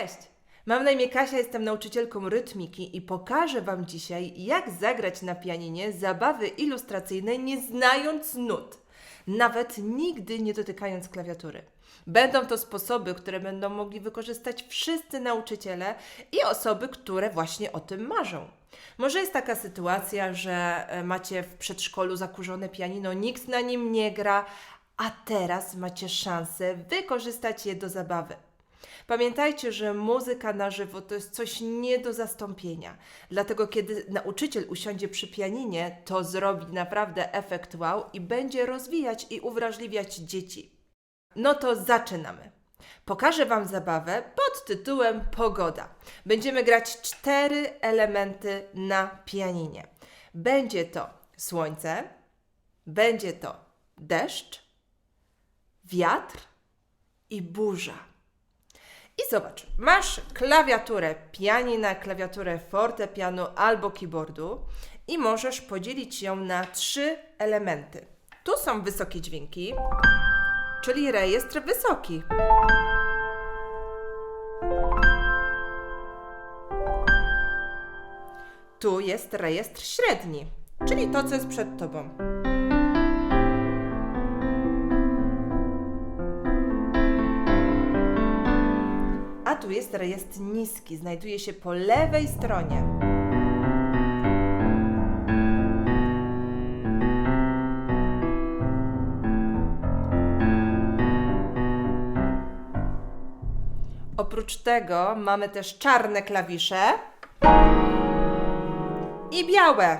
Cześć! Mam na imię Kasia, jestem nauczycielką rytmiki i pokażę Wam dzisiaj, jak zagrać na pianinie zabawy ilustracyjne, nie znając nut, nawet nigdy nie dotykając klawiatury. Będą to sposoby, które będą mogli wykorzystać wszyscy nauczyciele i osoby, które właśnie o tym marzą. Może jest taka sytuacja, że e, macie w przedszkolu zakurzone pianino, nikt na nim nie gra, a teraz macie szansę wykorzystać je do zabawy. Pamiętajcie, że muzyka na żywo to jest coś nie do zastąpienia. Dlatego, kiedy nauczyciel usiądzie przy pianinie, to zrobi naprawdę efekt wow i będzie rozwijać i uwrażliwiać dzieci. No to zaczynamy. Pokażę Wam zabawę pod tytułem Pogoda. Będziemy grać cztery elementy na pianinie. Będzie to słońce, będzie to deszcz, wiatr i burza. I zobacz, masz klawiaturę pianina, klawiaturę fortepianu albo keyboardu i możesz podzielić ją na trzy elementy. Tu są wysokie dźwięki, czyli rejestr wysoki. Tu jest rejestr średni, czyli to, co jest przed tobą. A tu jest rejestr niski, znajduje się po lewej stronie. Oprócz tego mamy też czarne klawisze i białe.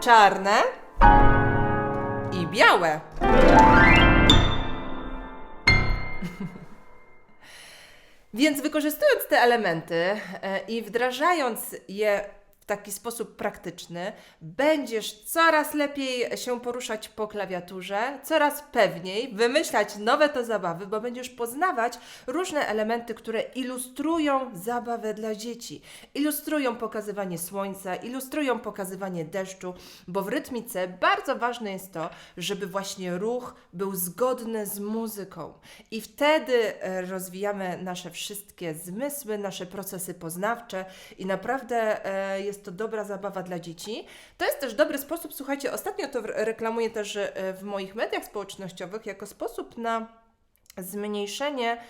Czarne i białe. Więc wykorzystując te elementy e, i wdrażając je taki sposób praktyczny, będziesz coraz lepiej się poruszać po klawiaturze, coraz pewniej wymyślać nowe to zabawy, bo będziesz poznawać różne elementy, które ilustrują zabawę dla dzieci. Ilustrują pokazywanie słońca, ilustrują pokazywanie deszczu, bo w rytmice bardzo ważne jest to, żeby właśnie ruch był zgodny z muzyką. I wtedy e, rozwijamy nasze wszystkie zmysły, nasze procesy poznawcze i naprawdę e, jest to dobra zabawa dla dzieci. To jest też dobry sposób, słuchajcie, ostatnio to reklamuję też e, w moich mediach społecznościowych jako sposób na zmniejszenie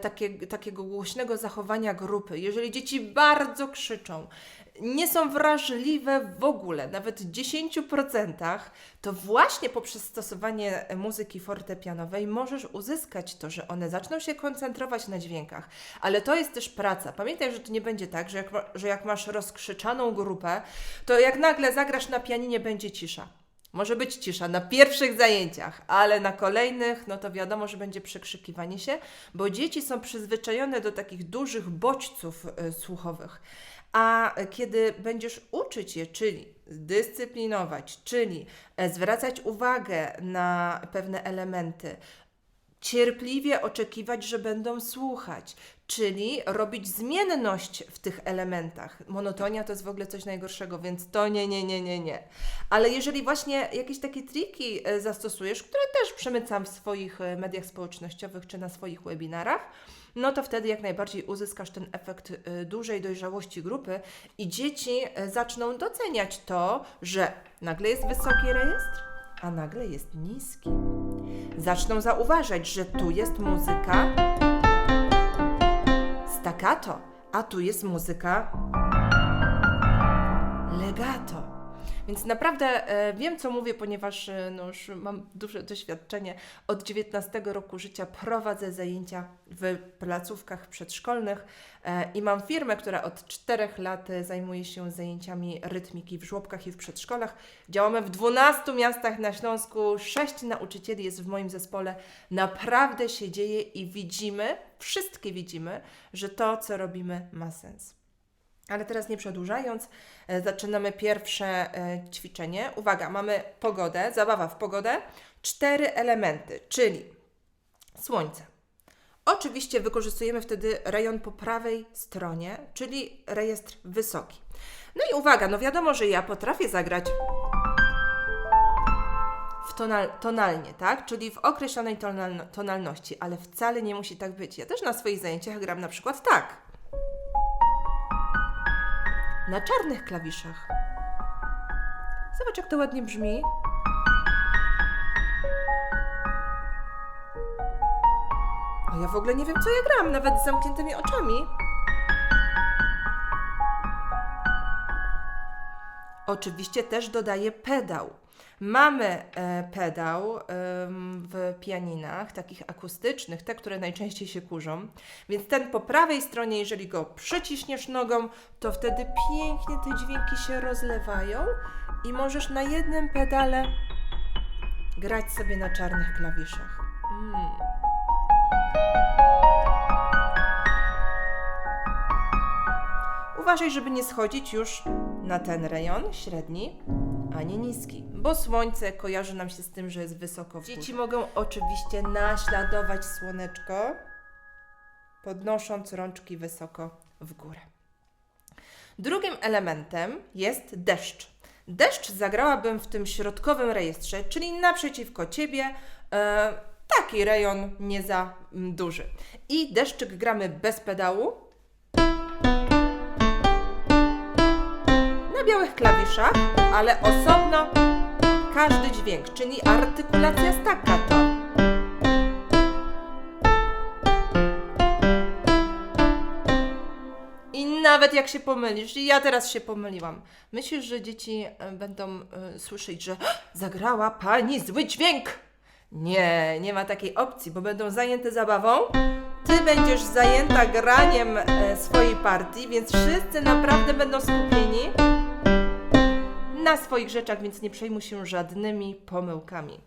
takie, takiego głośnego zachowania grupy. Jeżeli dzieci bardzo krzyczą, nie są wrażliwe w ogóle, nawet w 10%, to właśnie poprzez stosowanie muzyki fortepianowej możesz uzyskać to, że one zaczną się koncentrować na dźwiękach. Ale to jest też praca. Pamiętaj, że to nie będzie tak, że jak, że jak masz rozkrzyczaną grupę, to jak nagle zagrasz na pianinie, będzie cisza. Może być cisza na pierwszych zajęciach, ale na kolejnych, no to wiadomo, że będzie przekrzykiwanie się, bo dzieci są przyzwyczajone do takich dużych bodźców y, słuchowych. A kiedy będziesz uczyć je, czyli dyscyplinować, czyli e, zwracać uwagę na pewne elementy, cierpliwie oczekiwać, że będą słuchać, czyli robić zmienność w tych elementach. Monotonia to jest w ogóle coś najgorszego, więc to nie, nie, nie, nie, nie. Ale jeżeli właśnie jakieś takie triki e, zastosujesz, które też przemycam w swoich e, mediach społecznościowych czy na swoich webinarach, no to wtedy jak najbardziej uzyskasz ten efekt e, dużej dojrzałości grupy i dzieci zaczną doceniać to, że nagle jest wysoki rejestr, a nagle jest niski zaczną zauważać, że tu jest muzyka staccato, a tu jest muzyka legato. Więc naprawdę e, wiem, co mówię, ponieważ e, no już mam duże doświadczenie. Od 19 roku życia prowadzę zajęcia w placówkach przedszkolnych e, i mam firmę, która od 4 lat zajmuje się zajęciami rytmiki w żłobkach i w przedszkolach. Działamy w 12 miastach na Śląsku, 6 nauczycieli jest w moim zespole. Naprawdę się dzieje i widzimy, wszystkie widzimy, że to, co robimy, ma sens. Ale teraz nie przedłużając, e, zaczynamy pierwsze e, ćwiczenie. Uwaga, mamy pogodę, zabawa w pogodę. Cztery elementy, czyli słońce. Oczywiście wykorzystujemy wtedy rejon po prawej stronie, czyli rejestr wysoki. No i uwaga, no wiadomo, że ja potrafię zagrać w tonal, tonalnie, tak? Czyli w określonej tonalno, tonalności, ale wcale nie musi tak być. Ja też na swoich zajęciach gram na przykład tak. Na czarnych klawiszach. Zobacz, jak to ładnie brzmi. A ja w ogóle nie wiem, co ja gram, nawet z zamkniętymi oczami. Oczywiście też dodaję pedał. Mamy e, pedał w pianinach, takich akustycznych, te, które najczęściej się kurzą. Więc ten po prawej stronie, jeżeli go przyciśniesz nogą, to wtedy pięknie te dźwięki się rozlewają i możesz na jednym pedale grać sobie na czarnych klawiszach. Mm. Uważaj, żeby nie schodzić już na ten rejon średni, ani niski, bo słońce kojarzy nam się z tym, że jest wysoko w górze. Dzieci mogą oczywiście naśladować słoneczko, podnosząc rączki wysoko w górę. Drugim elementem jest deszcz. Deszcz zagrałabym w tym środkowym rejestrze, czyli naprzeciwko ciebie. E, taki rejon nie za mm, duży. I deszczyk gramy bez pedału, na białych klawiszach, ale osobno każdy dźwięk, czyli artykulacja staccato. I nawet jak się pomylisz, i ja teraz się pomyliłam, myślisz, że dzieci e, będą e, słyszeć, że zagrała pani zły dźwięk? Nie, nie ma takiej opcji, bo będą zajęte zabawą. Ty będziesz zajęta graniem e, swojej partii, więc wszyscy naprawdę będą skupieni na swoich rzeczach, więc nie przejmuj się żadnymi pomyłkami.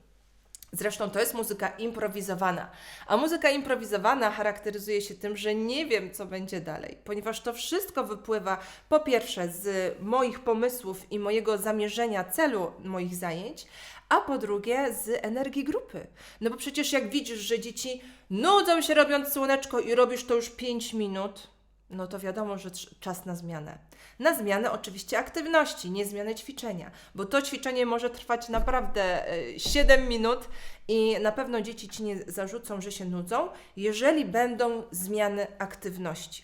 Zresztą to jest muzyka improwizowana, a muzyka improwizowana charakteryzuje się tym, że nie wiem, co będzie dalej, ponieważ to wszystko wypływa po pierwsze z moich pomysłów i mojego zamierzenia celu moich zajęć, a po drugie z energii grupy. No bo przecież jak widzisz, że dzieci nudzą się robiąc słoneczko i robisz to już 5 minut, no to wiadomo, że czas na zmianę. Na zmianę oczywiście aktywności, nie zmianę ćwiczenia, bo to ćwiczenie może trwać naprawdę e, 7 minut i na pewno dzieci ci nie zarzucą, że się nudzą, jeżeli będą zmiany aktywności.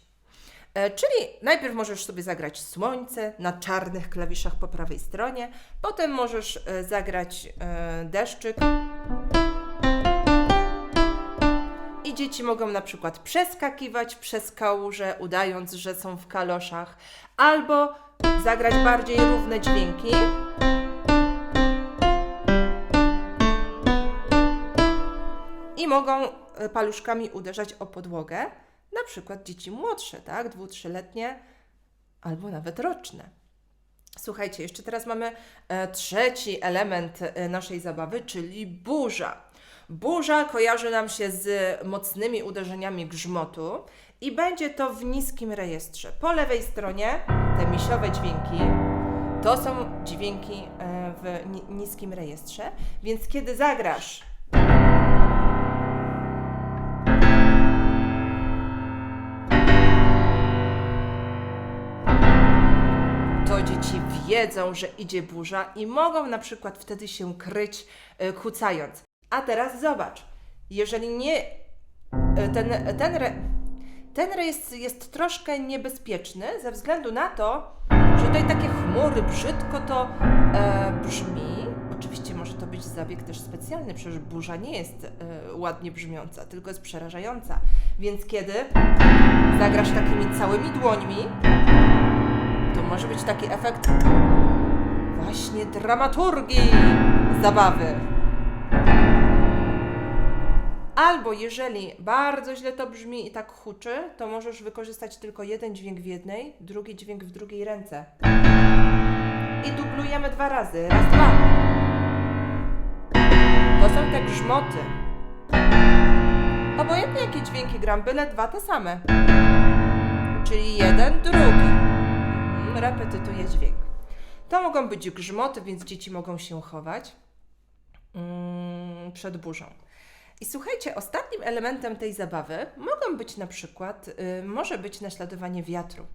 E, Czyli najpierw możesz sobie zagrać słońce na czarnych klawiszach po prawej stronie, potem możesz e, zagrać e, deszczyk i dzieci mogą na przykład przeskakiwać przez kałuże, udając, że są w kaloszach, albo zagrać bardziej równe dźwięki. I mogą e, paluszkami uderzać o podłogę, na przykład dzieci młodsze, tak, dwu, trzyletnie, albo nawet roczne. Słuchajcie, jeszcze teraz mamy e, trzeci element e, naszej zabawy, czyli burza. Burza kojarzy nam się z mocnymi uderzeniami grzmotu i będzie to w niskim rejestrze. Po lewej stronie te misiowe dźwięki to są dźwięki e, w ni- niskim rejestrze, więc kiedy zagrasz to dzieci wiedzą, że idzie burza i mogą na przykład wtedy się kryć e, kucając. A teraz zobacz, jeżeli nie e, ten, ten, re, ten rejestr jest troszkę niebezpieczny ze względu na to, że tutaj takie chmury brzydko to e, brzmi. Oczywiście może to być zabieg też specjalny, przecież burza nie jest e, ładnie brzmiąca, tylko jest przerażająca. Więc kiedy zagrasz takimi całymi dłońmi, to może być taki efekt właśnie dramaturgii zabawy. Albo jeżeli bardzo źle to brzmi i tak huczy, to możesz wykorzystać tylko jeden dźwięk w jednej, drugi dźwięk w drugiej ręce. I dublujemy dwa razy. Raz, dwa. To są te grzmoty. Obojętnie jakie dźwięki gram, byle dwa te same. Czyli jeden, drugi. Mhm, Repetytuję dźwięk. To mogą być grzmoty, więc dzieci mogą się chować mm, przed burzą. I słuchajcie, ostatnim elementem tej zabawy mogą być na przykład, y, może być naśladowanie wiatru.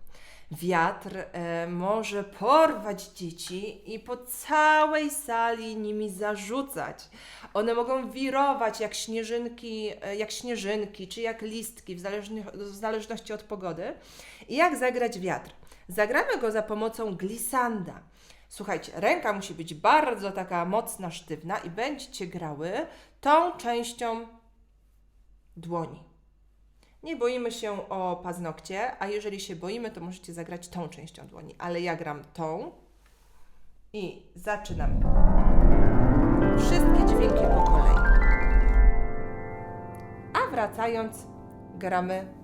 Wiatr e, może porwać dzieci i po całej sali nimi zarzucać. One mogą wirować jak śnieżynki, e, jak śnieżynki czy jak listki, w, w zależności od pogody. I jak zagrać wiatr? Zagramy go za pomocą glisanda. Słuchajcie, ręka musi być bardzo taka mocna, sztywna i będziecie grały tą częścią dłoni. Nie boimy się o paznokcie, a jeżeli się boimy, to możecie zagrać tą częścią dłoni, ale ja gram tą i zaczynamy. Wszystkie dźwięki po kolei. A wracając, gramy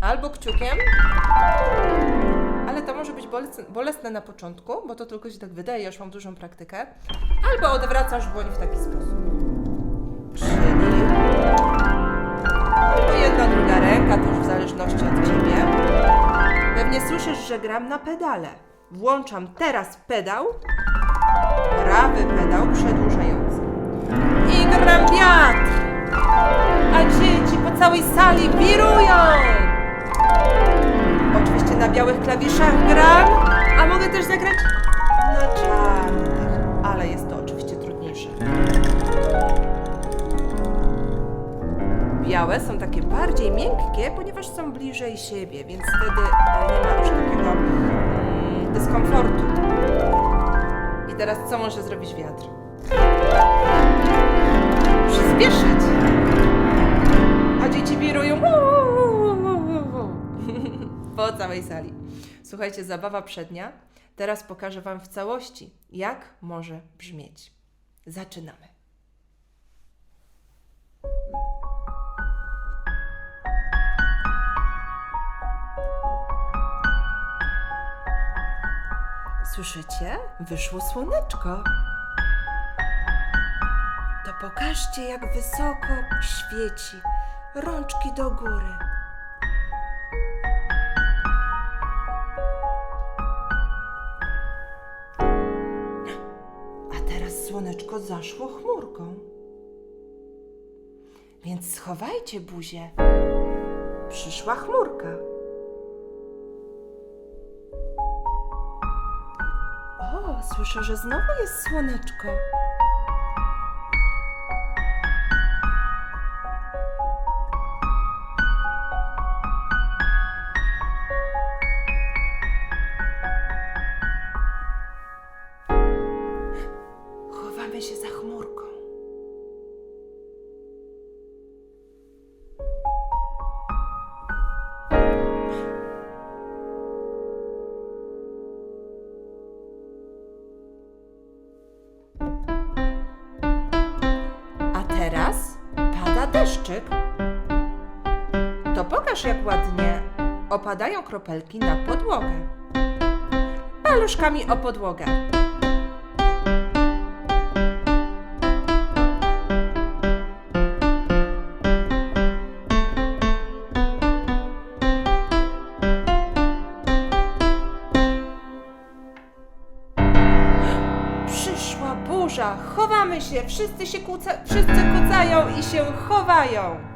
albo kciukiem, ale to może być bolesne, bolesne na początku, bo to tylko się tak wydaje, ja już mam dużą praktykę, albo odwracasz dłoń w taki sposób. Czyli albo jedna, druga ręka, to już w zależności od Ciebie. Pewnie słyszysz, że gram na pedale. Włączam teraz pedał, prawy pedał przedłużający. I gram wiatr, a dzieci po całej sali wirują. Oczywiście na białych klawiszach gram, a mogę też zagrać na czarnych, ale jest to oczywiście trudniejsze. Białe są takie bardziej miękkie, ponieważ są bliżej siebie, więc wtedy e, nie ma już takiego mm, dyskomfortu. I teraz co może zrobić wiatr? Przyspieszyć. A dzieci wirują po całej sali. Słuchajcie, zabawa przednia. Teraz pokażę Wam w całości, jak może brzmieć. Zaczynamy. Słyszycie? Wyszło słoneczko. To pokażcie, jak wysoko świeci. Rączki do góry. Słoneczko zaszło chmurką. Więc schowajcie buzię. Przyszła chmurka. O, słyszę, że znowu jest słoneczko. To pokaż, jak ładnie opadają kropelki na podłogę. Paluszkami o podłogę. Przyszła burza, chowamy się, wszyscy się kłóca, wszyscy kucają i się chowają.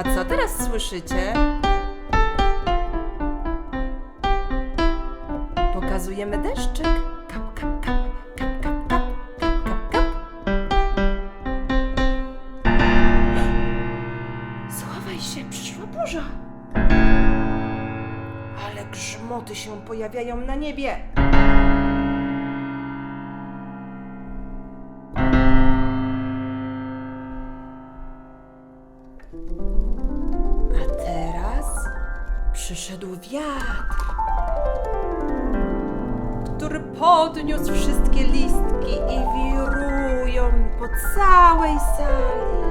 A co teraz słyszycie? Pokazujemy deszczyk. Kap, kap, kap, się, przyszła burza. Ale grzmoty się pojawiają na niebie. thank przyszedł wiatr, który podniósł wszystkie listki i wirują po całej sali.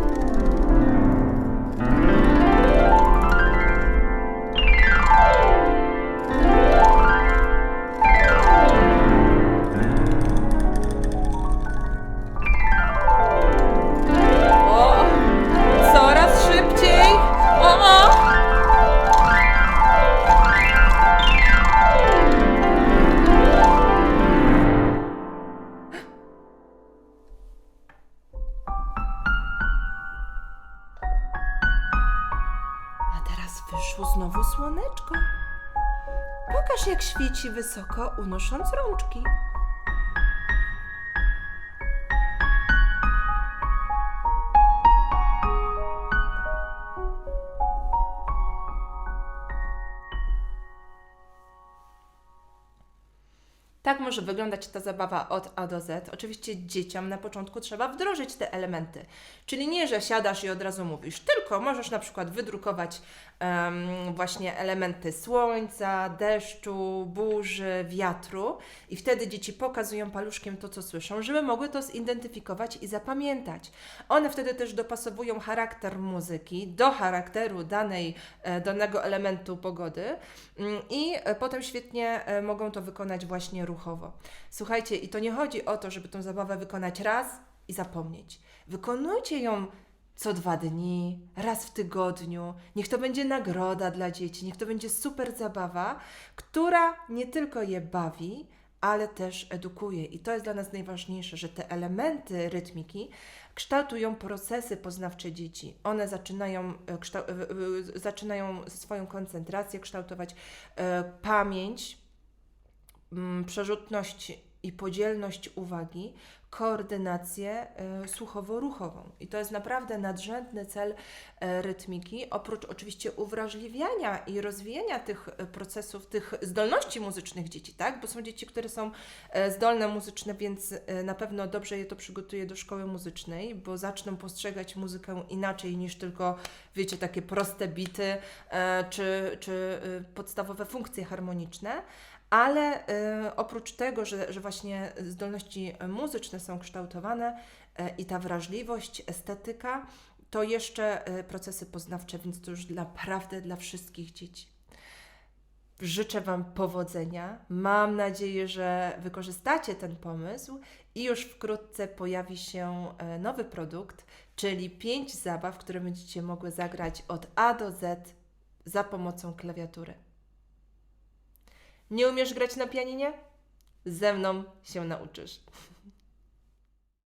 Świeci wysoko, unosząc rączki. Może wyglądać ta zabawa od A do Z. Oczywiście dzieciom na początku trzeba wdrożyć te elementy. Czyli nie, że siadasz i od razu mówisz, tylko możesz na przykład wydrukować em, właśnie elementy słońca, deszczu, burzy, wiatru i wtedy dzieci pokazują paluszkiem to, co słyszą, żeby mogły to zidentyfikować i zapamiętać. One wtedy też dopasowują charakter muzyki do charakteru danej, e, danego elementu pogody mm, i e, potem świetnie e, mogą to wykonać właśnie ruchowo. Słuchajcie, i to nie chodzi o to, żeby tą zabawę wykonać raz i zapomnieć. Wykonujcie ją co dwa dni, raz w tygodniu. Niech to będzie nagroda dla dzieci, niech to będzie super zabawa, która nie tylko je bawi, ale też edukuje. I to jest dla nas najważniejsze, że te elementy rytmiki kształtują procesy poznawcze dzieci. One zaczynają, e, e, e, zaczynają swoją koncentrację kształtować, pamięć, przerzutność i podzielność uwagi, koordynację y, słuchowo-ruchową. I to jest naprawdę nadrzędny cel e, rytmiki, oprócz oczywiście uwrażliwiania i rozwijania tych e, procesów, tych zdolności muzycznych dzieci, tak? Bo są dzieci, które są e, zdolne muzyczne, więc e, na pewno dobrze je to przygotuje do szkoły muzycznej, bo zaczną postrzegać muzykę inaczej niż tylko, wiecie, takie proste bity e, czy, czy e, podstawowe funkcje harmoniczne. Ale y, oprócz tego, że, że właśnie zdolności muzyczne są kształtowane y, i ta wrażliwość, estetyka, to jeszcze y, procesy poznawcze, więc to już naprawdę dla wszystkich dzieci. Życzę Wam powodzenia. Mam nadzieję, że wykorzystacie ten pomysł i już wkrótce pojawi się e, nowy produkt, czyli pięć zabaw, które będziecie mogły zagrać od A do Z za pomocą klawiatury. Nie umiesz grać na pianinie? Ze mną się nauczysz.